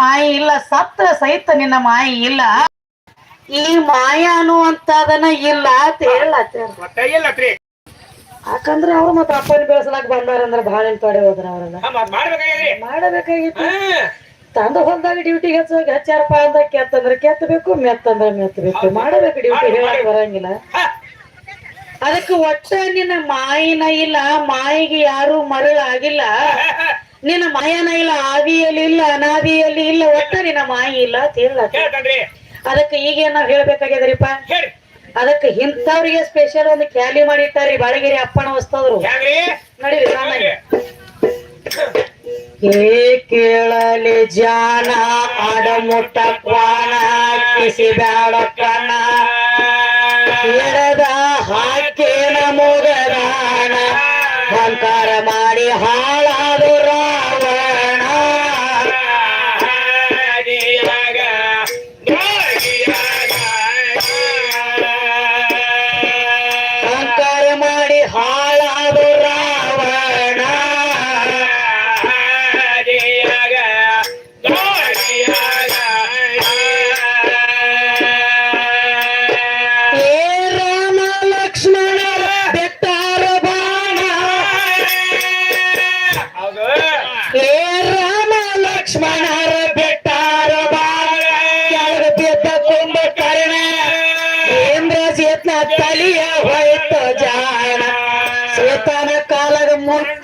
ಮಾಯಿ ಇಲ್ಲ ಸತ್ತ ಸಹಿತ ನಿನ್ನ ಮಾಯ ಇಲ್ಲ. ಈ ಮಾಯ ಅನ್ನುವಂತದನ್ನ ಇಲ್ಲ ಅಂತ ಹೇಳ ಯಾಕಂದ್ರೆ ಅವ್ರು ಮತ್ತೆ ಅಪ್ಪನ ಬೆಳೆಸಲಾಕ ಬಂದಾರಂದ್ರ ಬಹಳ ತೊಡೆ ಹೋದ್ರ ಅವ್ರನ್ನ ಮಾಡಬೇಕಾಗಿತ್ತು ತಂದ ಹೊಲ್ದಾಗ ಡ್ಯೂಟಿ ಹಚ್ಚ ಹಚ್ಚಾರಪ್ಪ ಅಂದ್ರ ಕೆತ್ತಂದ್ರೆ ಕೆತ್ತಬೇಕು ಮೆತ್ತಂದ್ರ ಮೆತ್ತಬೇಕು. ಮಾಡಬೇಕು ಡ್ಯೂಟಿ ಹೇಳಕ್ ಬರಂಗಿಲ್ಲ. ಅದಕ್ಕೆ ಒಟ್ಟ ನಿನ್ನ ಮಾಯಿನ ಇಲ್ಲ ಮಾಯಿಗೆ ಯಾರು ಮರಳಾಗಿಲ್ಲ. ನಿನ್ನ ಮಾಯನ ಇಲ್ಲ ಇಲ್ಲ ಅನಾದಿಯಲ್ಲಿ ಇಲ್ಲ ಒಟ್ಟರಿ ನಮ್ಮ ಆಯಿ ಇಲ್ಲ ತಿಳ್ಲ ಅದಕ್ಕೆ ಈಗ ನಾವ್ ಹೇಳ್ಬೇಕಾಗ್ಯದ್ರಿಪ್ಪ? ಹೇಳಿ. ಅದಕ್ಕೆ ಇಂಥವ್ರಿಗೆ ಸ್ಪೆಷಲ್ ಒಂದು ಕ್ಯಾಲಿ ಮಾಡಿಟ್ಟಾರಿ ಬಾಳಗಿರಿ ಅಪ್ಪನ ವಸ್ತವ್ರು ನಡೀರಿ ಏ ಕೇಳಲಿ ಜಾನ ಆಡಮುಟ್ಟ ಕ್ವಾನ ಕಿಸಿ ಬ್ಯಾಡಕ್ಕನ ಎಡದ ಹಾಕೇನ ಮುಗದಾನ. ಅಂಕಾರ ಮಾಡಿ ಹಾಳ ತಲಿಯ ಹೋಯ್ತು ಜಾಣ ಸುತನ ಕಾಲದ ಮೂರ್ತಿ